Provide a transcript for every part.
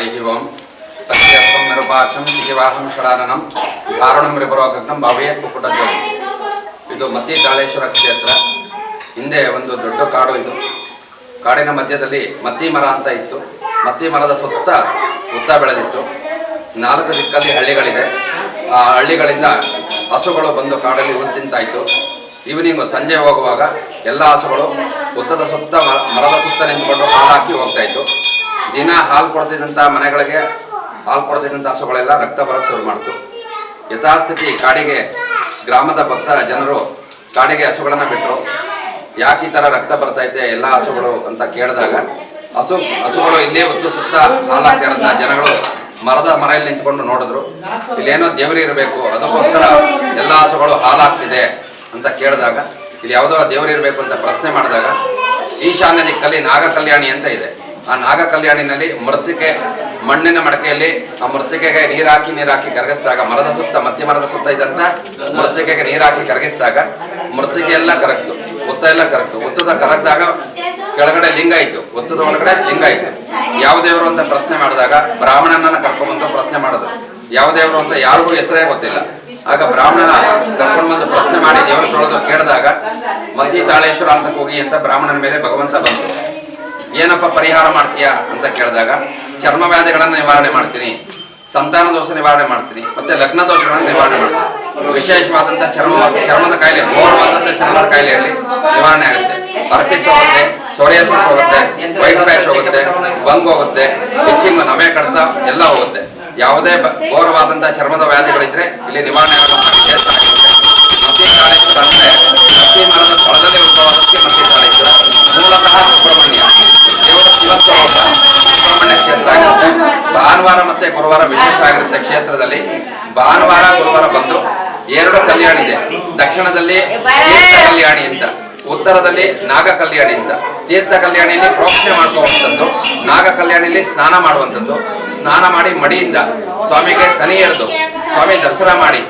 ಹರಿಃ ಓಂ ಸಂಖ್ಯಾಸ್తం ನಿರುಪಾಕ್ಷಂ ಶಿಖಿವಾಹಂ ಶರಾನನಂ ಧಾರಣಂ ರಿಪರೋಗಗ್ನಂ ಭವೇತ್ ಕುಕ್ಕುಟಜ್ವಲಂ ಇದು ಮತ್ತಿ ತಾಳೇಶ್ವರ ಕ್ಷೇತ್ರ. ಹಿಂದೆ ಒಂದು ದೊಡ್ಡ ಕಾಡು ಇದು. ಕಾಡಿನ ಮಧ್ಯದಲ್ಲಿ ಮತ್ತಿ ಮರ ಅಂತ ಇತ್ತು. ಮತ್ತಿ ಮರದ ಸುತ್ತ ಉತ್ತ ಬೆಳೆದಿತ್ತು. ನಾಲ್ಕು ದಿಕ್ಕಲ್ಲಿ ಹಳ್ಳಿಗಳಿದೆ. ಆ ಹಳ್ಳಿಗಳಿಂದ ಹಸುಗಳು ಬಂದು ಕಾಡಲ್ಲಿ ಹುಲ್ಲು ತಿಂತಾ ಇತ್ತು ಈವ್ನಿಂಗ್ ಸಂಜೆ ಹೋಗುವಾಗ ಎಲ್ಲ ಹಸುಗಳು ಉತ್ತದ ಸುತ್ತ ಮರದ ಸುತ್ತ ನಿಂತ್ಕೊಂಡು ಹೋಗ್ತಾ ಇತ್ತು ದಿನ ಹಾಲು ಕೊಡ್ತಿದ್ದಂಥ ಮನೆಗಳಿಗೆ ಹಾಲು ಕೊಡ್ತಿದ್ದಂಥ ಹಸುಗಳೆಲ್ಲ ರಕ್ತ ಬರಕ್ಕೆ ಶುರು ಮಾಡ್ತು. ಯಥಾಸ್ಥಿತಿ ಕಾಡಿಗೆ, ಗ್ರಾಮದ ಭಕ್ತ ಜನರು ಕಾಡಿಗೆ ಹಸುಗಳನ್ನು ಬಿಟ್ಟರು ಯಾಕೆ ಈ ಥರ ರಕ್ತ ಬರ್ತೈತೆ, ಎಲ್ಲ ಹಸುಗಳು ಅಂತ ಕೇಳಿದಾಗ, ಹಸು, ಹಸುಗಳು ಇಲ್ಲೇ ಹೊತ್ತು ಸುತ್ತ ಹಾಲಾಗ್ತಿರೋದನ್ನ ಜನಗಳು ಮರದ ಮರೆಯಲ್ಲಿ ನಿಂತ್ಕೊಂಡು ನೋಡಿದ್ರು. ಇಲ್ಲೇನೋ ದೇವರು ಇರಬೇಕು, ಅದಕ್ಕೋಸ್ಕರ ಎಲ್ಲ ಹಸುಗಳು ಹಾಲಾಗ್ತಿದೆ ಅಂತ ಕೇಳಿದಾಗ, ಇಲ್ಲಿ ಯಾವುದೋ ದೇವರು ಇರಬೇಕು ಅಂತ ಪ್ರಶ್ನೆ ಮಾಡಿದಾಗ, ಈಶಾನ್ಯ ದಿಕ್ಕಲ್ಲಿ ನಾಗ ಕಲ್ಯಾಣಿ ಅಂತ ಇದೆ. ಆ ನಾಗ ಕಲ್ಯಾಣಿನಲ್ಲಿ ಮೃತ್ತಿಕೆ ಮಣ್ಣಿನ ಮಡಕೆಯಲ್ಲಿ ಆ ಮೃತ್ತಿಕೆಗೆ ನೀರಾಕಿ ಹಾಕಿ ನೀರು ಹಾಕಿ ಕರಗಿಸಿದಾಗ, ಮರದ ಸುತ್ತ, ಮಧ್ಯ ಮರದ ಸುತ್ತ ಇದ್ದಂತ ಮೃತ್ತಿಕೆಗೆ ನೀರಾಕಿ ಹಾಕಿ ಕರಗಿಸಿದಾಗ ಮೃತ್ತಿಕೆ ಎಲ್ಲ ಕರಗ್ತು ಒತ್ತ ಎಲ್ಲ ಕರಗ್ತು. ಒತ್ತದ ಕರಗ್ದಾಗ ಕೆಳಗಡೆ ಲಿಂಗ ಆಯ್ತು ಒತ್ತದ ಒಳಗಡೆ ಲಿಂಗ ಆಯ್ತು ಯಾವ ದೇವರು ಅಂತ ಪ್ರಶ್ನೆ ಮಾಡಿದಾಗ ಬ್ರಾಹ್ಮಣನನ್ನ ಕರ್ಕೊಂಡ್ಬಂದು ಪ್ರಶ್ನೆ ಮಾಡಿದ್ರು. ಯಾವ ದೇವರು ಅಂತ ಯಾರಿಗೂ ಹೆಸರೇ ಗೊತ್ತಿಲ್ಲ. ಆಗ ಬ್ರಾಹ್ಮಣನ ಕರ್ಕೊಂಡು ಬಂದು ಪ್ರಶ್ನೆ ಮಾಡಿ ದೇವರ ತೊಳೆದು ಕೇಳಿದಾಗ ಮತಿ ತಾಳೇಶ್ವರ ಅಂತ ಹೋಗಿ ಅಂತ ಬ್ರಾಹ್ಮಣನ ಮೇಲೆ ಭಗವಂತ ಬಂತು. ಏನಪ್ಪ ಪರಿಹಾರ ಮಾಡ್ತೀಯಾ ಅಂತ ಕೇಳಿದಾಗ, ಚರ್ಮ ವ್ಯಾಧಿಗಳನ್ನು ನಿವಾರಣೆ ಮಾಡ್ತೀನಿ, ಸಂತಾನ ದೋಷ ನಿವಾರಣೆ ಮಾಡ್ತೀನಿ, ಮತ್ತೆ ಲಗ್ನ ದೋಷಗಳನ್ನು ನಿವಾರಣೆ ಮಾಡ್ತೀನಿ. ವಿಶೇಷವಾದಂಥ ಚರ್ಮ, ಚರ್ಮದ ಕಾಯಿಲೆ ಘೋರವಾದಂಥ ಚರ್ಮದ ಕಾಯಿಲೆಯಲ್ಲಿ ನಿವಾರಣೆ ಆಗುತ್ತೆ. ಅರ್ಪಿಸ್ ಹೋಗುತ್ತೆ ಸೋರಿಯಾಸಿಸ್ ಹೋಗುತ್ತೆ, ವೈಟ್ ಪ್ಯಾಚ್ ಹೋಗುತ್ತೆ, ಬಂಗ್ ಹೋಗುತ್ತೆ ಹೆಚ್ಚಿನ ನಮೆ ಕಡತ, ಎಲ್ಲ ಹೋಗುತ್ತೆ. ಯಾವುದೇ ಘೋರವಾದಂತಹ ಚರ್ಮದ ವ್ಯಾಧಿಗಳಿದ್ರೆ ಇಲ್ಲಿ ನಿವಾರಣೆ ಆಗುತ್ತೆ ಮತಿ ತಾಳೇಶ್ವರ ಅಂದ್ರೆ ಹತ್ತಿ ಮರದ ಸ್ಥಳದಲ್ಲಿ ಉದ್ಭವಾದಕ್ಕೆ ಮತಿ ತಾಳೇಶ್ವರ ಮೂಲತಃ ಸುಬ್ರಹ್ಮಣ್ಯ ದೇವರ ತುಂಬ ಸ್ವರೂಪ ಸುಬ್ರಹ್ಮಣ್ಯ ಕ್ಷೇತ್ರ ಆಗಿರುತ್ತೆ ಭಾನುವಾರ ಮತ್ತೆ ಗುರುವಾರ ವಿಶೇಷ ಆಗಿರುತ್ತೆ ಕ್ಷೇತ್ರದಲ್ಲಿ. ಭಾನುವಾರ, ಗುರುವಾರ ಬಂದು ಎರಡು ಕಲ್ಯಾಣಿ ಇದೆ. ದಕ್ಷಿಣದಲ್ಲಿ ತೀರ್ಥ ಕಲ್ಯಾಣಿ ಅಂತ, ಉತ್ತರದಲ್ಲಿ ನಾಗ ಕಲ್ಯಾಣಿ ಅಂತ. ತೀರ್ಥ ಕಲ್ಯಾಣಿಯಲ್ಲಿ ಪ್ರೋಕ್ಷಣೆ ಮಾಡ್ಕೊಳ್ಳುವಂಥದ್ದು, ನಾಗ ಕಲ್ಯಾಣಿಯಲ್ಲಿ ಸ್ನಾನ ಮಾಡುವಂಥದ್ದು. ಸ್ನಾನ ಮಾಡಿ ಮಡಿಯಿಂದ ಸ್ವಾಮಿಗೆ ತನಿ ಎಳೆದು ಸ್ವಾಮಿ ದರ್ಶನ ಮಾಡಿ.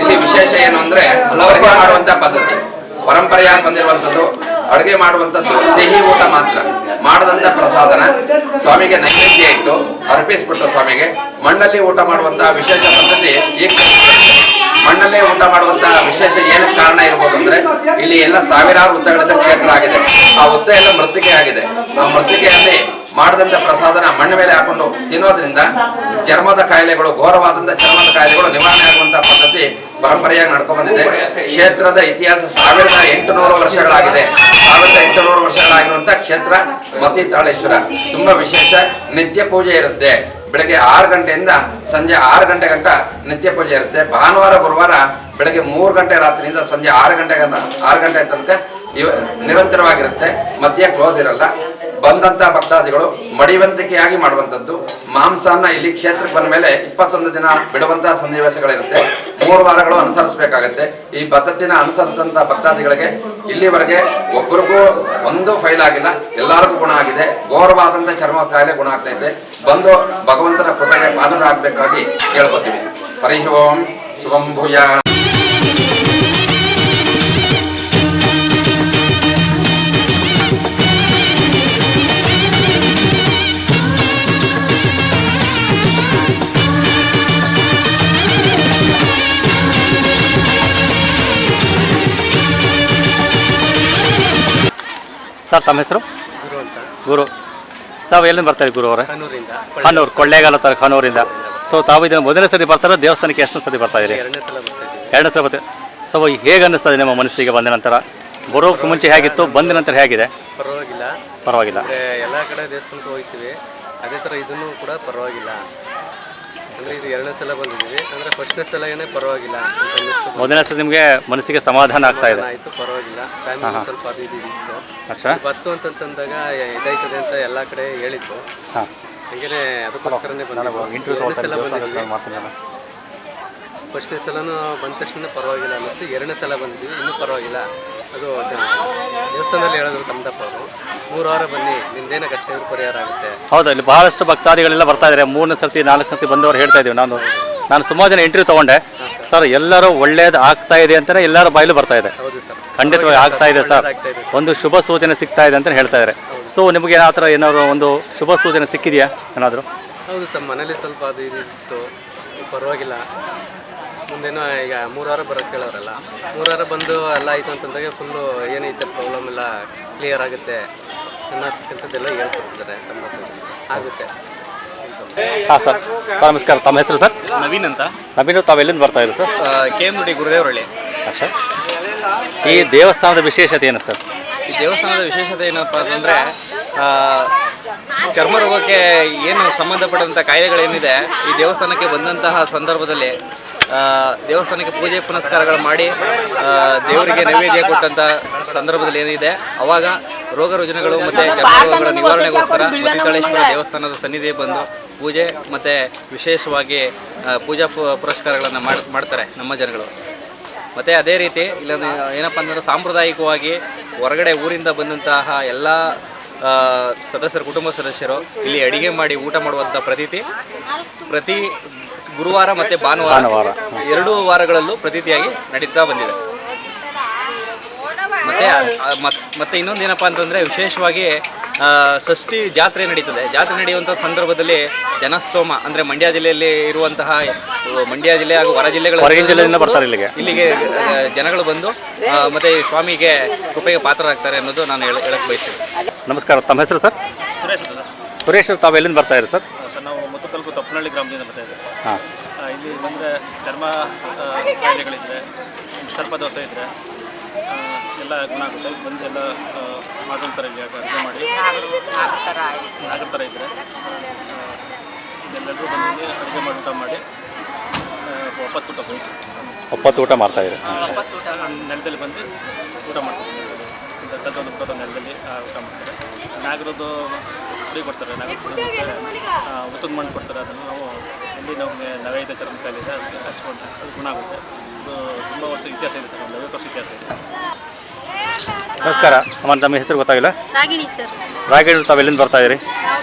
ಇಲ್ಲಿ ವಿಶೇಷ ಏನು ಅಂದ್ರೆ ಅಡುಗೆ ಮಾಡುವಂತ ಪದ್ಧತಿ. ಪರಂಪರೆಯಾಗಿ ಬಂದಿರುವಂಥದ್ದು, ಅಡುಗೆ ಮಾಡುವಂಥದ್ದು, ಸಿಹಿ ಊಟ ಮಾತ್ರ. ಮಾಡದಂತ ಪ್ರಸಾದನ ಸ್ವಾಮಿಗೆ ನೈವೇದ್ಯ ಇಟ್ಟು ಅರ್ಪಿಸ್ಬಿಟ್ಟು ಸ್ವಾಮಿಗೆ, ಮಣ್ಣಲ್ಲಿ ಊಟ ಮಾಡುವಂತಹ ವಿಶೇಷ ಪದ್ಧತಿ ಈ ಮಣ್ಣಲ್ಲೇ ಊಟ ಮಾಡುವಂತಹ ವಿಶೇಷ ಏನಕ್ಕೆ ಕಾರಣ ಇರ್ಬೋದು ಅಂದ್ರೆ, ಇಲ್ಲಿ ಎಲ್ಲ ಸಾವಿರಾರು ಹುತ್ತಗಳಿಂದ ಕ್ಷೇತ್ರ ಆಗಿದೆ. ಆ ಹುತ್ತ ಎಲ್ಲ ಮೃತ್ತಿಕೆ ಆಗಿದೆ. ಆ ಮೃತ್ತಿಕೆಯಲ್ಲಿ ಮಾಡದಂತ ಪ್ರಸಾದನ ಮಣ್ಣ ಮೇಲೆ ಹಾಕೊಂಡು ತಿನ್ನೋದ್ರಿಂದ, ಚರ್ಮದ ಕಾಯಿಲೆಗಳು, ಘೋರವಾದಂತ ಚರ್ಮದ ಕಾಯಿಲೆಗಳು ನಿವಾರಣೆ ಆಗುವಂತಹ ಪದ್ಧತಿ ಪರಂಪರೆಯಾಗಿ ನಡ್ಕೊಂಡು ಬಂದಿದೆ ಕ್ಷೇತ್ರದ ಇತಿಹಾಸ ಸಾವಿರದ ಎಂಟುನೂರು ವರ್ಷಗಳಾಗಿದೆ. ಸಾವಿರದ ಎಂಟುನೂರು ವರ್ಷಗಳಾಗಿರುವಂತಹ ಕ್ಷೇತ್ರ ಮತಿ ತಾಳೇಶ್ವರ ತುಂಬಾ ವಿಶೇಷ ನಿತ್ಯ ಪೂಜೆ ಇರುತ್ತೆ. ಬೆಳಗ್ಗೆ ಆರು ಗಂಟೆಯಿಂದ ಸಂಜೆ ಆರು ಗಂಟೆ ಗಂಟ ನಿತ್ಯ ಪೂಜೆ ಇರುತ್ತೆ. ಭಾನುವಾರ, ಗುರುವಾರ ಬೆಳಗ್ಗೆ ಮೂರು ಗಂಟೆ ರಾತ್ರಿಯಿಂದ ಸಂಜೆ ಆರು ಗಂಟೆ ಗಂಟ, ಆರು ಗಂಟೆ ತನಕ ಇವ ನಿರಂತರವಾಗಿರುತ್ತೆ, ಮಧ್ಯ ಕ್ಲೋಸ್ ಇರಲ್ಲ. ಬಂದಂತ ಭಕ್ತಾದಿಗಳು ಮಡಿವಂತಿಕೆಯಾಗಿ ಮಾಡುವಂಥದ್ದು. ಮಾಂಸನ ಇಲ್ಲಿ ಕ್ಷೇತ್ರಕ್ಕೆ ಬಂದ ಮೇಲೆ ಇಪ್ಪತ್ತೊಂದು ದಿನ ಬಿಡುವಂತಹ ಸನ್ನಿವೇಶಗಳಿರುತ್ತೆ. ಮೂರು ವಾರಗಳು ಅನುಸರಿಸಬೇಕಾಗತ್ತೆ. ಈ ಪದ್ಧತಿನ ಅನುಸರಿಸಿದಂತ ಭಕ್ತಾದಿಗಳಿಗೆ ಇಲ್ಲಿವರೆಗೆ ಒಬ್ಬರಿಗೂ ಒಂದು ಫೈಲ್ ಆಗಿಲ್ಲ. ಎಲ್ಲರಿಗೂ ಗುಣ ಆಗಿದೆ. ಘೋರವಾದಂತ ಚರ್ಮ ಕಾಯಿಲೆ ಗುಣ ಆಗ್ತೈತೆ. ಬಂದು ಭಗವಂತನ ಕೃಪೆಗೆ ಪಾದರಾಗಬೇಕಾಗಿ ಕೇಳ್ಕೊತೀವಿ. ಹರಿ ಓಂ ಸರ್ ತಮ್ಮ ಹೆಸರು? ಗುರು ಅಂತ. ಗುರು. ತಾವು ಎಲ್ಲಿಂದ ಬರ್ತಾರೆ ಗುರು ಅವರೇ? ಹನೂರು ಕೊಳ್ಳೇಗಾಲ ತರ ಹನೂರಿಂದ. ಸೊ ತಾವು ಇದನ್ನು ಮೊದಲನೇ ಸರಿ ಬರ್ತಾರೆ ದೇವಸ್ಥಾನಕ್ಕೆ ಎಷ್ಟು ಸರಿ ಬರ್ತಾ ಇದ್ದೀರಿ ಎರಡನೇ ಸಲ ಬರ್ತಾ ಇದ್ದೀವಿ ಎರಡನೇ ಸಲ ಬರ್ತೀವಿ ಸೊ ಹೇಗೆ ಅನ್ನಿಸ್ತದೆ ನಿಮ್ಮ ಮನಸ್ಸಿಗೆ ಬಂದ ನಂತರ? ಬರೋಕ್ಕೆ ಮುಂಚೆ ಹೇಗಿತ್ತು? ಬಂದ ನಂತರ ಹೇಗಿದೆ? ಪರವಾಗಿಲ್ಲ. ಪರವಾಗಿಲ್ಲ. ಅಂದರೆ ಎಲ್ಲ ಕಡೆ ದೇವಸ್ಥಾನಕ್ಕೆ ಹೋಗ್ತೀವಿ. ಅದೇ ಥರ ಇದನ್ನು ಕೂಡ ಪರವಾಗಿಲ್ಲ. ಅಂದರೆ ಇದು ಎರಡನೇ ಸಲ ಬಂದಿದ್ದೀವಿ. ಅಂದರೆ ಫಸ್ಟ್ನೇ ಸಲ ಏನೇ ಪರವಾಗಿಲ್ಲ ಅಂತ ಅನ್ನಿಸ್ತು. ಮೊದಲನೇ ಸಲ ನಿಮಗೆ ಮನಸ್ಸಿಗೆ ಸಮಾಧಾನ ಆಗ್ತಾ ಇದೆ. ಆಯಿತು ಪರವಾಗಿಲ್ಲ. ಫ್ಯಾಮಿಲಿ ಸ್ವಲ್ಪ ಅದು ಇದು ಇತ್ತು. ಅಚ್ಚಾ ಬತ್ತು ಅಂತಂತಂದಾಗ ಇದಾಯ್ತದೆ ಅಂತ ಎಲ್ಲ ಕಡೆ ಹೇಳಿದ್ದು ಹಾಂ. ಹಂಗೇನೆ ಅದಕ್ಕೋಸ್ಕರನೇ ಬಂದಿದ್ದು. ಇಂಟರ್ವ್ಯೂ ಸಲ ಬಂದಿದ್ವಿ. ಫಸ್ಟ್ನೇ ಸಲನೂ ಬಂದ ತಕ್ಷಣ ಪರವಾಗಿಲ್ಲ ಅನ್ನಿಸ್ತು. ಎರಡನೇ ಸಲ ಬಂದಿದ್ವಿ ಇನ್ನೂ ಪರವಾಗಿಲ್ಲ. ಅದು ದೇವಸ್ಥಾನದಲ್ಲಿ ಹೇಳಿದ್ರು ತಮ್ಮದಪ್ಪ ಅವರು. ಮೂರು ವಾರ ಬನ್ನಿ ನಿಮ್ದೇನ ಕಷ್ಟ ಇದ್ರೂ ಪರಿಹಾರ ಆಗುತ್ತೆ? ಹೌದಾ ಇಲ್ಲಿ ಬಹಳಷ್ಟು ಭಕ್ತಾದಿಗಳೆಲ್ಲ ಬರ್ತಾ ಇದ್ದಾರೆ ಮೂರನೇ ಸರ್ತಿ ನಾಲ್ಕು ಸರ್ತಿ ಬಂದವರು ಹೇಳ್ತಾ ಇದ್ದೀವಿ ನಾನು. ನಾನು ಸುಮಾರು ಜನ ಇಂಟರ್ವ್ಯೂ ತೊಗೊಂಡೆ. ಸರ್ ಎಲ್ಲರೂ ಒಳ್ಳೇದು ಆಗ್ತಾ ಇದೆ ಅಂತಲೇ ಎಲ್ಲರ ಬಾಯಲ್ಲೂ ಬರ್ತಾ ಇದೆ. ಹೌದು ಸರ್. ಖಂಡಿತವಾಗಿ ಆಗ್ತಾ ಇದೆ ಸರ್ ಒಂದು ಶುಭ ಸೂಚನೆ ಸಿಗ್ತಾ ಇದೆ ಅಂತ ಹೇಳ್ತಾ ಇದ್ದಾರೆ. ಸೊ ನಿಮಗೆ ಆ ಥರ ಏನಾದರೂ ಒಂದು ಶುಭ ಸೂಚನೆ ಸಿಕ್ಕಿದೆಯಾ? ಏನಾದರೂ? ಹೌದು ಸರ್ ಮನೇಲಿ ಸ್ವಲ್ಪ ಅದು ಇದಿತ್ತು ಪರವಾಗಿಲ್ಲ. ಮುಂದೇನೋ ಈಗ ಮೂರು ವಾರ ಬರೋಕ್ಕೆ ಕೇಳೋರಲ್ಲ. ಮೂರು ವಾರ ಬಂದು ಎಲ್ಲ ಆಯಿತು ಅಂತಂದಾಗ ಫುಲ್ಲು ಏನೈತೆ ಪ್ರಾಬ್ಲಮ್ ಎಲ್ಲ ಕ್ಲಿಯರ್ ಆಗುತ್ತೆ ಅನ್ನೋದಕ್ಕಿಂತದ್ದೆಲ್ಲ ಹೇಳ್ಕೊಡ್ತಿದ್ದಾರೆ ತಮ್ಮ. ಆಗುತ್ತೆ. ಹಾಂ ಸರ್. ಸರ್ ನಮಸ್ಕಾರ. ತಮ್ಮ ಹೆಸರು ಸರ್? ನವೀನ್ ಅಂತ. ನವೀನು ತಾವು ಎಲ್ಲಿಂದ ಬರ್ತಾ ಇದ್ದೀರಿ sir? K M D Gurudevarahalli sir. ಈ ದೇವಸ್ಥಾನದ ವಿಶೇಷತೆ ಏನು ಸರ್? ಈ ದೇವಸ್ಥಾನದ ವಿಶೇಷತೆ ಏನಪ್ಪ ಅಂತಂದರೆ ಚರ್ಮ ರೋಗಕ್ಕೆ ಏನು ಸಂಬಂಧಪಟ್ಟಂಥ ಕಾಯಿಲೆಗಳೇನಿದೆ, ಈ ದೇವಸ್ಥಾನಕ್ಕೆ ಬಂದಂತಹ ಸಂದರ್ಭದಲ್ಲಿ ದೇವಸ್ಥಾನಕ್ಕೆ ಪೂಜೆ ಪುನಸ್ಕಾರಗಳು ಮಾಡಿ ದೇವರಿಗೆ ನೈವೇದ್ಯ ಕೊಟ್ಟಂಥ ಸಂದರ್ಭದಲ್ಲಿ ಏನಿದೆ, ಅವಾಗ ರೋಗ ರುಜಿನಗಳು ಮತ್ತು ಚರ್ಮ ರೋಗಗಳ ನಿವಾರಣೆಗೋಸ್ಕರ ಮತಿತಾಳೇಶ್ವರ ದೇವಸ್ಥಾನದ ಸನ್ನಿಧಿ ಬಂದು ಪೂಜೆ ಮತ್ತು ವಿಶೇಷವಾಗಿ ಪೂಜಾ ಪುರಸ್ಕಾರಗಳನ್ನು ಮಾಡ್, ಮಾಡ್ತಾರೆ ನಮ್ಮ ಜನಗಳು. ಮತ್ತು ಅದೇ ರೀತಿ ಇಲ್ಲ ಏನಪ್ಪ ಅಂದ್ರೆ ಸಾಂಪ್ರದಾಯಿಕವಾಗಿ ಹೊರಗಡೆ ಊರಿಂದ ಬಂದಂತಹ ಎಲ್ಲ ಸದಸ್ಯರು ಕುಟುಂಬ ಸದಸ್ಯರು ಇಲ್ಲಿ ಅಡಿಗೆ ಮಾಡಿ ಊಟ ಮಾಡುವಂಥ ಪ್ರತೀತಿ. ಪ್ರತಿ ಗುರುವಾರ ಮತ್ತು ಭಾನುವಾರ ಎರಡು ವಾರಗಳಲ್ಲೂ ಪ್ರತೀತಿಯಾಗಿ ನಡೀತಾ ಬಂದಿದೆ. ಮತ್ತೆ ಮತ್ತೆ ಇನ್ನೊಂದು ಏನಪ್ಪ ಅಂತಂದರೆ ವಿಶೇಷವಾಗಿ ಷಷ್ಠಿ ಜಾತ್ರೆ ನಡೀತದೆ. ಜಾತ್ರೆ ನಡೆಯುವಂಥ ಸಂದರ್ಭದಲ್ಲಿ ಜನಸ್ತೋಮ ಅಂದರೆ ಮಂಡ್ಯ ಜಿಲ್ಲೆಯಲ್ಲಿ ಇರುವಂತಹ ಮಂಡ್ಯ ಜಿಲ್ಲೆ ಹಾಗೂ ಹೊರ ಜಿಲ್ಲೆಗಳ ಬರ್ತಾರೆ ಇಲ್ಲಿಗೆ. ಇಲ್ಲಿಗೆ ಜನಗಳು ಬಂದು ಮತ್ತೆ ಈ ಸ್ವಾಮಿಗೆ ಕೃಪೆಗೆ ಪಾತ್ರರಾಗ್ತಾರೆ ಅನ್ನೋದು ನಾನು ಹೇಳ ಹೇಳಕ್ಕೆ ಬಯಸ್ತೀನಿ. ನಮಸ್ಕಾರ ತಮ್ಮ ಹೆಸರು ಸರ್? ಸುರೇಶ್ ಅಂತ ಸುರೇಶ್ ಅವ್ರು ತಾವು ಎಲ್ಲಿಂದ ಬರ್ತಾ ಇದ್ದೀರಿ ಸರ್? ಸರ್ ಸರ್ ನಾವು ಮುತ್ತು ತಲುಪು ತಪ್ಪನಹಳ್ಳಿ ಗ್ರಾಮದಿಂದ ಬರ್ತಾ ಇದ್ದೀವಿ. ಹಾಂ. ಆ, ಇಲ್ಲಿ ಬಂದರೆ ಚರ್ಮ ಆ, ಕಾಯಿಲೆಗಳಿದ್ರೆ ಸರ್ಪ ದೋಷ ಇದ್ದರೆ ಎಲ್ಲ ಗುಣ ಆಗುತ್ತೆ. ಇಲ್ಲಿ ಬಂದು ಎಲ್ಲ ಆ, ಇಲ್ಲಿ ಇಲ್ಲಿ ಅಡುಗೆ ಮಾಡಿ ನಾಗರ ಥರ ಇದ್ದರೆ ಇಲ್ಲೆಲ್ಲರೂ ಬಂದು ಅಡುಗೆ ಮಾಡಿ ಊಟ ಮಾಡಿ ಆ, ವಾಪಸ್ ಊಟ ಹೋಗಿ ಒಪ್ಪತ್ತು ಊಟ ಮಾಡ್ತಾ ಇದ್ದೀರಿ? ನೆಲದಲ್ಲಿ ಬಂದು ಊಟ ಮಾಡ್ತಾರೆ ಒಂದು ಕದ್ದೊಂದು ಮುಖದ ನೆಲದಲ್ಲಿ ಆ, ಊಟ ಮಾಡ್ತಾರೆ. ನಾಗರದ್ದು ಪುಡಿ ಕೊಡ್ತಾರೆ ನಾಗರ ಪುಡಿ ಮತ್ತು ಉತ್ತದ ಮಣ್ಣು ಕೊಡ್ತಾರೆ ಅದನ್ನು. ನಾವು ಇಲ್ಲಿ ನಮಗೆ ನವೈದ ಚರ್ಮ ಕಾಯಿಲೆ ಇದೆ ಅದಕ್ಕೆ ಹಚ್ಕೊಂಡ್ರೆ ಅದು ಗುಣ ಆಗುತ್ತೆ. ಇದು ತುಂಬ ವರ್ಷ ಇತಿಹಾಸ ಇದೆ ಸರ್ ಒಂದು ಐವತ್ತು ವರ್ಷ ಇತಿಹಾಸ ಇದೆ. ನಮಸ್ಕಾರ. ಅಮ್ಮ ತಮ್ಮ ಹೆಸರು ಗೊತ್ತಾಗಿಲ್ಲ? ರಾಗಿಣಿ ಸರ್. ರಾಗಿಣಿ ತಾವು ಎಲ್ಲಿಂದ ಬರ್ತಾ ಇದ್ದೀರಿ?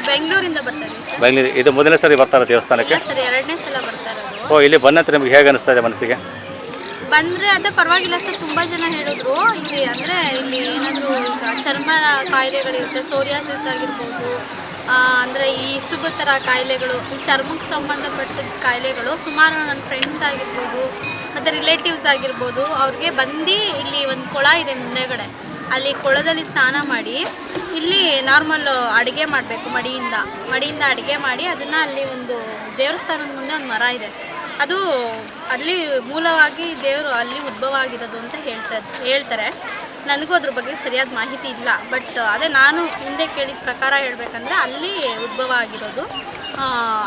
ಬೆಂಗಳೂರಿಂದ ಬರ್ತಾ ಸರ್. ಬೆಂಗಳೂರು ಇದು ಮೊದಲನೇ ಸರಿ ಬರ್ತಾರೆ ದೇವಸ್ಥಾನಕ್ಕೆ? ಸರ್ ಎರಡನೇ ಸಲ ಬರ್ತಾ ಇರೋದು. ಓ ಇಲ್ಲಿ ಬಂದಂತೆ ನಿಮಗೆ ನಿಮ್ಗೆ ಹೇಗೆ ಅನಿಸ್ತಾ ಇದೆ ಮನಸ್ಸಿಗೆ? ಬಂದರೆ ಅದೇ ಪರವಾಗಿಲ್ಲ ಸರ್, ತುಂಬ ಜನ ಹೇಳಿದ್ರು. ಇಲ್ಲಿ ಅಂದರೆ ಇಲ್ಲಿ ಏನಾದರೂ ಚರ್ಮ ಕಾಯಿಲೆಗಳಿರುತ್ತೆ ಸೋರಿಯಾಸಿಸ್ ಆಗಿರ್ಬೋದು ಅಂದರೆ ಈ ಇಸುಬು ಥರ ಕಾಯಿಲೆಗಳು, ಈ ಚರ್ಮಕ್ಕೆ ಸಂಬಂಧಪಟ್ಟ ಕಾಯಿಲೆಗಳು ಸುಮಾರು ನನ್ನ ಫ್ರೆಂಡ್ಸ್ ಆಗಿರ್ಬೋದು, ಮತ್ತು ರಿಲೇಟಿವ್ಸ್ ಆಗಿರ್ಬೋದು, ಅವ್ರಿಗೆ ಬಂದು ಇಲ್ಲಿ ಒಂದು ಕೊಳ ಇದೆ ಮುಂದೆಗಡೆ ಅಲ್ಲಿ ಕೊಳದಲ್ಲಿ ಸ್ನಾನ ಮಾಡಿ, ಇಲ್ಲಿ ನಾರ್ಮಲ್ ಅಡುಗೆ ಮಾಡಬೇಕು ಮಡಿಯಿಂದ. ಮಡಿಯಿಂದ ಅಡುಗೆ ಮಾಡಿ ಅದನ್ನು ಅಲ್ಲಿ ಒಂದು ದೇವಸ್ಥಾನದ ಮುಂದೆ ಒಂದು ಮರ ಇದೆ. ಅದು ಅಲ್ಲಿ ಮೂಲವಾಗಿ ದೇವರು ಅಲ್ಲಿ ಉದ್ಭವ ಆಗಿರೋದು ಅಂತ ಹೇಳ್ತಾ ಹೇಳ್ತಾರೆ. ನನಗೂ ಅದ್ರ ಬಗ್ಗೆ ಸರಿಯಾದ ಮಾಹಿತಿ ಇಲ್ಲ. ಬಟ್ ಅದೇ ನಾನು ಹಿಂದೆ ಕೇಳಿದ ಪ್ರಕಾರ ಹೇಳಬೇಕಂದ್ರೆ ಅಲ್ಲಿ ಉದ್ಭವ ಆಗಿರೋದು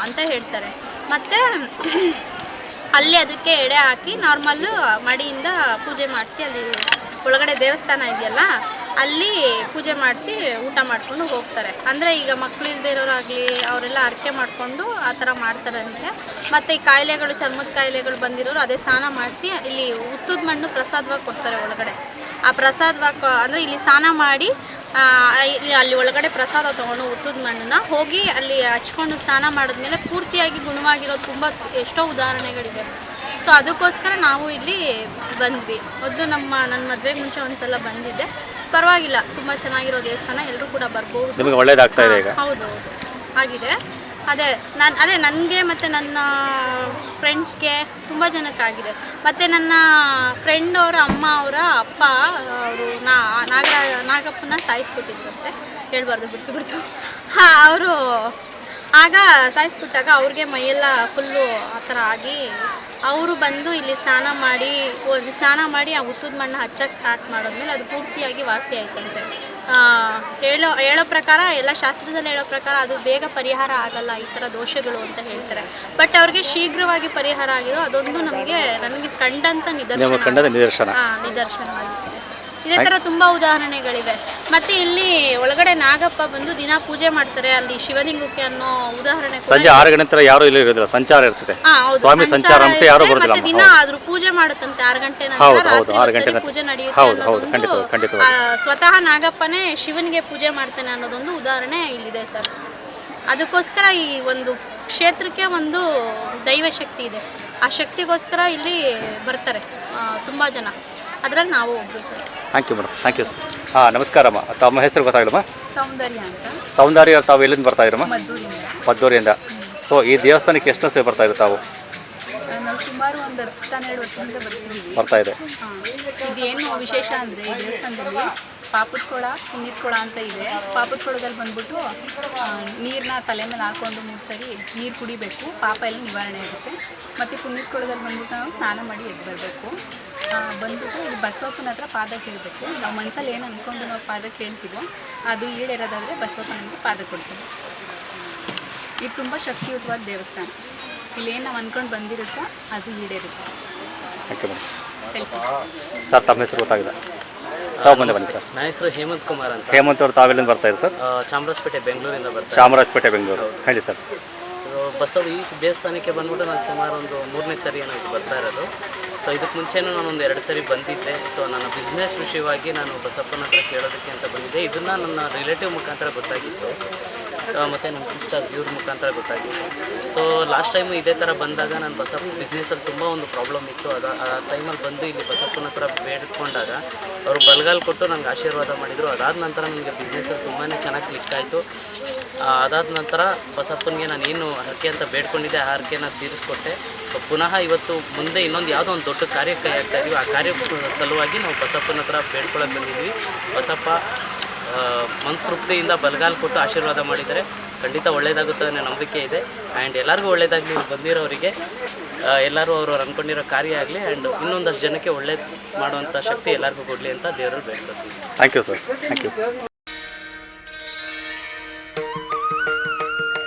ಅಂತ ಹೇಳ್ತಾರೆ. ಮತ್ತು, ಅಲ್ಲಿ ಅದಕ್ಕೆ ಎಡೆ ಹಾಕಿ ನಾರ್ಮಲ್ಲು ಮಡಿಯಿಂದ ಪೂಜೆ ಮಾಡಿಸಿ ಅಲ್ಲಿ ಒಳಗಡೆ ದೇವಸ್ಥಾನ ಇದೆಯಲ್ಲ ಅಲ್ಲಿ ಪೂಜೆ ಮಾಡಿಸಿ ಊಟ ಮಾಡಿಕೊಂಡು ಹೋಗ್ತಾರೆ. ಅಂದರೆ ಈಗ ಮಕ್ಕಳು ಇಲ್ಲದೆ ಇರೋರಾಗಲಿ ಅವರೆಲ್ಲ ಅರ್ಕೆ ಮಾಡಿಕೊಂಡು ಆ ಥರ ಮಾಡ್ತಾರಂತೆ ಮತ್ತು ಈ ಕಾಯಿಲೆಗಳು, ಚರ್ಮದ ಕಾಯಿಲೆಗಳು ಬಂದಿರೋರು ಅದೇ ಸ್ನಾನ ಮಾಡಿಸಿ ಇಲ್ಲಿ ಉತ್ತದ ಮಣ್ಣು ಪ್ರಸಾದವಾಗಿ ಕೊಡ್ತಾರೆ ಒಳಗಡೆ. ಆ ಪ್ರಸಾದವಾಗಿ ಅಂದರೆ ಇಲ್ಲಿ ಸ್ನಾನ ಮಾಡಿ ಇಲ್ಲಿ ಅಲ್ಲಿ ಒಳಗಡೆ ಪ್ರಸಾದ ತೊಗೊಂಡು ಉತ್ತದ ಮಣ್ಣನ್ನು ಹೋಗಿ ಅಲ್ಲಿ ಹಚ್ಕೊಂಡು ಸ್ನಾನ ಮಾಡಿದ್ಮೇಲೆ ಪೂರ್ತಿಯಾಗಿ ಗುಣವಾಗಿರೋ ತುಂಬ ಎಷ್ಟೋ ಉದಾಹರಣೆಗಳಿದೆ ಸೊ ಅದಕ್ಕೋಸ್ಕರ ನಾವು ಇಲ್ಲಿ ಬಂದ್ವಿ. ಮೊದಲು ನಮ್ಮ ನನ್ನ ಮದುವೆ ಮುಂಚೆ ಒಂದ್ಸಲ ಬಂದಿದ್ದೆ. ಪರವಾಗಿಲ್ಲ ತುಂಬ ಚೆನ್ನಾಗಿರೋ ದೇವಸ್ಥಾನ ಎಲ್ಲರೂ ಕೂಡ ಬರ್ಬೋದು. ನಿಮಗೆ ಒಳ್ಳೇದಾಗ್ತಾ ಇದೆ ಈಗ? ಹೌದು ಆಗಿದೆ. ಅದೇ ನಾನು ಅದೇ ನನಗೆ ಮತ್ತು ನನ್ನ ಫ್ರೆಂಡ್ಸ್ಗೆ ತುಂಬ ಜನಕ್ಕಾಗಿದೆ ಮತ್ತು ನನ್ನ ಫ್ರೆಂಡ್ ಅವರ ಅಮ್ಮ ಅವರ ಅಪ್ಪ ಅವರು ನಾ ನಾಗರ ನಾಗಪ್ಪನ ಸಾಯಿಸ್ಬಿಟ್ಟಿದ್ರಂತೆ ಹೇಳ್ಬಾರ್ದು ಬಿಟ್ಟು ಬಿಡ್ತು. ಹಾಂ ಅವರು ಆಗ ಸಾಯಿಸ್ಬಿಟ್ಟಾಗ ಅವ್ರಿಗೆ ಮೈಯೆಲ್ಲ ಫುಲ್ಲು ಆ ಥರ ಆಗಿ ಅವರು ಬಂದು ಇಲ್ಲಿ ಸ್ನಾನ ಮಾಡಿ ಒಂದು ಸ್ನಾನ ಮಾಡಿ ಆ ಉತ್ತದ ಮಣ್ಣ ಹಚ್ಚಕ್ಕೆ ಸ್ಟಾರ್ಟ್ ಮಾಡಿದ್ಮೇಲೆ ಅದು ಪೂರ್ತಿಯಾಗಿ ವಾಸಿ ಆಯ್ತಂತೆ. ಹೇಳೋ ಹೇಳೋ ಪ್ರಕಾರ ಎಲ್ಲ ಶಾಸ್ತ್ರದಲ್ಲಿ ಹೇಳೋ ಪ್ರಕಾರ ಅದು ಬೇಗ ಪರಿಹಾರ ಆಗಲ್ಲ ಈ ಥರ ದೋಷಗಳು ಅಂತ ಹೇಳ್ತಾರೆ. ಬಟ್ ಅವ್ರಿಗೆ ಶೀಘ್ರವಾಗಿ ಪರಿಹಾರ ಆಗಿರೋ ಅದೊಂದು ನಮಗೆ ನನಗೆ ಕಂಡಂಥ ನಿದರ್ಶನ. ನಿದರ್ಶನ. ಹಾ, ನಿದರ್ಶನವಾಗಿದೆ ಸರ್. ಇದೇ ತರ ತುಂಬಾ ಉದಾಹರಣೆಗಳಿವೆ ಮತ್ತೆ ಇಲ್ಲಿ ಒಳಗಡೆ ನಾಗಪ್ಪ ಬಂದು ದಿನ ಪೂಜೆ ಮಾಡ್ತಾರೆ ಅಲ್ಲಿ ಶಿವಲಿಂಗಕ್ಕೆ ಅನ್ನೋ ಉದಾಹರಣೆ ಕೂಡ ಸಂಜೆ ಆರು ಗಂಟೆ ನಂತರ ಯಾರು ಇಲ್ಲಿ ಇರೋದಿಲ್ಲ ಸಂಚಾರ ಇರ್ತದೆ ಹಾ, ಹೌದು. ಸ್ವಾಮಿ ಸಂಚಾರ ಅಂತ ಯಾರು ಇರುತ್ತೆ. ಬರೋದಿಲ್ಲ ಮತ್ತೆ ಅಮ್ಮ. ದಿನ ಆದ್ರು ಪೂಜೆ ಮಾಡುತ್ತಂತೆ ಆರು ಗಂಟೆ ನಂತರ ಹೌದು, ರಾತ್ರಿ ಆರು ಗಂಟೆ ಹೊತ್ತಲ್ಲಿ ನಂತರ. ಪೂಜೆ ನಡೆಯುತ್ತೆ ಹೌದು, ಹೌದು, ಅನ್ನೋದೊಂದು, ಖಂಡಿತವಾಗಿ, ಖಂಡಿತವಾಗಿ. ಆ, ಸ್ವತಃ ನಾಗಪ್ಪನೇ ಶಿವನಿಗೆ ಪೂಜೆ ಮಾಡ್ತಾನೆ ಅನ್ನೋದೊಂದು ಉದಾಹರಣೆ ಇಲ್ಲಿದೆ ಸರ್ ಅದಕ್ಕೋಸ್ಕರ ಈ ಒಂದು ಕ್ಷೇತ್ರಕ್ಕೆ ಒಂದು ದೈವ ಶಕ್ತಿ ಇದೆ ಆ ಶಕ್ತಿಗೋಸ್ಕರ ಇಲ್ಲಿ ಬರ್ತಾರೆ ಆ, ತುಂಬ ಜನ ಅದರಲ್ಲಿ ನಾವು ಒಬ್ಬರು sir. Thank you madam thank you sir ಹಾಂ ನಮಸ್ಕಾರಮ್ಮ ತಮ್ಮ ಹೆಸರು ಗೊತ್ತಾಗಲಮ್ಮ ಸೌಂದರ್ಯ ಅಂತ. ಸೌಂದರ್ಯ ತಾವು ಎಲ್ಲಿಂದ ಬರ್ತಾ ಇದ್ರಮ್ಮ ಮದ್ದೂರಿಂದ. ಮದ್ದೂರಿಯಿಂದ ಸೊ ಈ ದೇವಸ್ಥಾನಕ್ಕೆ ಎಷ್ಟು ಸಲ ಬರ್ತಾ ಇದ್ರು ತಾವು? ನಾವು ಸುಮಾರು ಒಂದು ಹತ್ತು ಹನ್ನೆರಡು ವರ್ಷದಿಂದ ಬರ್ತಿದ್ದೀವಿ. ಬರ್ತಾ ಇದೆ. ಹಾಂ. ಇದೇನು ವಿಶೇಷ ಅಂದರೆ ಈ ದೇವಸ್ಥಾನದಲ್ಲಿ ಪಾಪದ ಕೊಳ ಪುಣ್ಯದ ಕೊಳ ಅಂತ ಇದೆ. ಪಾಪದ ಕೊಳದಲ್ಲಿ ಬಂದ್ಬಿಟ್ಟು ನೀರನ್ನ ತಲೆ ಮೇಲೆ ಹಾಕೊಂಡು ಮೂರು ಸರಿ ನೀರು ಕುಡಿಬೇಕು. ಪಾಪ ಎಲ್ಲ ನಿವಾರಣೆ ಆಗುತ್ತೆ. ಮತ್ತು ಪುಣ್ಯದ ಕೊಳದಲ್ಲಿ ಬಂದ್ಬಿಟ್ಟು ನಾವು ಸ್ನಾನ ಮಾಡಿ ಎದ್ದು ಬರಬೇಕು. ಬಂದ್ಬಿಟ್ಟು ಇಲ್ಲಿ ಬಸವಪ್ಪನ ಹತ್ರ ಪಾದ ಕೇಳಬೇಕು. ನಾವು ಮನಸ್ಸಲ್ಲಿ ಏನು ಅಂದ್ಕೊಂಡು ನಾವು ಪಾದ ಕೇಳ್ತೀವೋ ಅದು ಈಡೇರೋದಾದರೆ ಬಸವಪ್ಪನಿಗೆ ಪಾದ ಕೊಡ್ತೀವಿ. ಇದು ತುಂಬ ಶಕ್ತಿಯುತವಾದ ದೇವಸ್ಥಾನ. ಇಲ್ಲೇನು ನಾವು ಅಂದ್ಕೊಂಡು ಬಂದಿರುತ್ತೋ ಅದು ಈಡೇರುತ್ತೆ. ಸರ್ ತಮ್ಮ ಹೆಸರು ಗೊತ್ತಾಗಿದೆ. ತಾವು ಮುಂದೆ ಬನ್ನಿ ಸರ್. ನನ್ನ ಹೆಸರು ಹೇಮಂತ್ ಕುಮಾರ್ ಅಂತ. ಹೇಮಂತ್ ಅವರು ತಾವೆಲ್ಲಿಂದ ಬರ್ತಾ ಇದ್ದಾರೆ ಸರ್? ಆ, ಚಾಮರಾಜಪೇಟೆ ಬೆಂಗಳೂರಿಂದ ಬರ್ತಾರೆ ಚಾಮರಾಜಪೇಟೆ ಬೆಂಗಳೂರು. ಹೇಳಿ ಸರ್. ಬಸವ ಈ ದೇವಸ್ಥಾನಕ್ಕೆ ಬಂದ್ಬಿಟ್ಟು ನಾನು ಸುಮಾರು ಒಂದು ಮೂರನೇ ಸರಿ ಏನೋ ಬರ್ತಾ ಇರೋದು. ಸೊ ಇದಕ್ಕೆ ಮುಂಚೆನೂ ನಾನು ಒಂದು ಎರಡು ಸರಿ ಬಂದಿದ್ದೆ. ಸೊ ನನ್ನ ಬಿಸ್ನೆಸ್ ವಿಷಯವಾಗಿ ನಾನು ಬಸಪ್ಪನ ಹತ್ರ ಕೇಳೋದಕ್ಕೆ ಅಂತ ಬಂದಿದ್ದೆ. ಇದನ್ನು ನನ್ನ ರಿಲೇಟಿವ್ ಮುಖಾಂತರ ಗೊತ್ತಾಗಿತ್ತು. ಮತ್ತು ನಮ್ಮ ಸಿಸ್ಟರ್ಸ್ ಇವ್ರ ಮುಖಾಂತರ ಗೊತ್ತಾಗಿತ್ತು ಸೊ ಲಾಸ್ಟ್ ಟೈಮು ಇದೇ ಥರ ಬಂದಾಗ ನಾನು ಬಸಪ್ಪ ಬಿಸ್ನೆಸ್ಸಲ್ಲಿ ತುಂಬ ಒಂದು ಪ್ರಾಬ್ಲಮ್ ಇತ್ತು. ಅದು, ಆ ಟೈಮಲ್ಲಿ ಬಂದು ಇಲ್ಲಿ ಬಸಪ್ಪನ ಹತ್ರ ಬೇಡಿಕೊಂಡಾಗ ಅವರು ಬಲ್ಗಾಲ್ ಕೊಟ್ಟು ನನಗೆ ಆಶೀರ್ವಾದ ಮಾಡಿದರು. ಅದಾದ ನಂತರ ನನಗೆ ಬಿಸ್ನೆಸ್ಸಲ್ಲಿ ತುಂಬಾ ಚೆನ್ನಾಗಿ ಕ್ಲಿಕ್ ಆಯಿತು. ಅದಾದ ನಂತರ ಬಸಪ್ಪನಿಗೆ ನಾನು ಏನು ಹರಕೆ ಅಂತ ಬೇಡ್ಕೊಂಡಿದ್ದೆ, ಆ ಹರಕೆನ ತೀರಿಸ್ಕೊಟ್ಟೆ. ಸೊ ಪುನಃ ಇವತ್ತು ಮುಂದೆ ಇನ್ನೊಂದು ಯಾವುದೋ ಒಂದು ದೊಡ್ಡ ಕಾರ್ಯ ಕೈ ಆಗ್ತಾ ಇದೀವಿ. ಆ ಕಾರ್ಯ ಸಲುವಾಗಿ ನಾವು ಬಸಪ್ಪನ ಹತ್ರ ಬೇಡ್ಕೊಳ್ಳೋಕೆ ಬಂದಿದ್ವಿ. ಬಸಪ್ಪ ಮನಸ್ತೃಪ್ತಿಯಿಂದ ಬಲಗಾಲ್ ಕೊಟ್ಟು ಆಶೀರ್ವಾದ ಮಾಡಿದರೆ ಖಂಡಿತ ಒಳ್ಳೆಯದಾಗುತ್ತೆ ಅನ್ನೋ ನಂಬಿಕೆ ಇದೆ. ಆ್ಯಂಡ್ ಎಲ್ಲರಿಗೂ ಒಳ್ಳೆಯದಾಗಲಿ ಬಂದಿರೋರಿಗೆ. ಎಲ್ಲರೂ ಅವರು ಅಂದ್ಕೊಂಡಿರೋ ಕಾರ್ಯ ಆಗಲಿ ಆ್ಯಂಡ್ ಇನ್ನೊಂದಷ್ಟು ಜನಕ್ಕೆ ಒಳ್ಳೇದು ಮಾಡುವಂಥ ಶಕ್ತಿ ಎಲ್ಲರಿಗೂ ಕೊಡಲಿ ಅಂತ ದೇವರಲ್ಲಿ ಬೇಡ್ಕೊತೀವಿ thank you sir thank you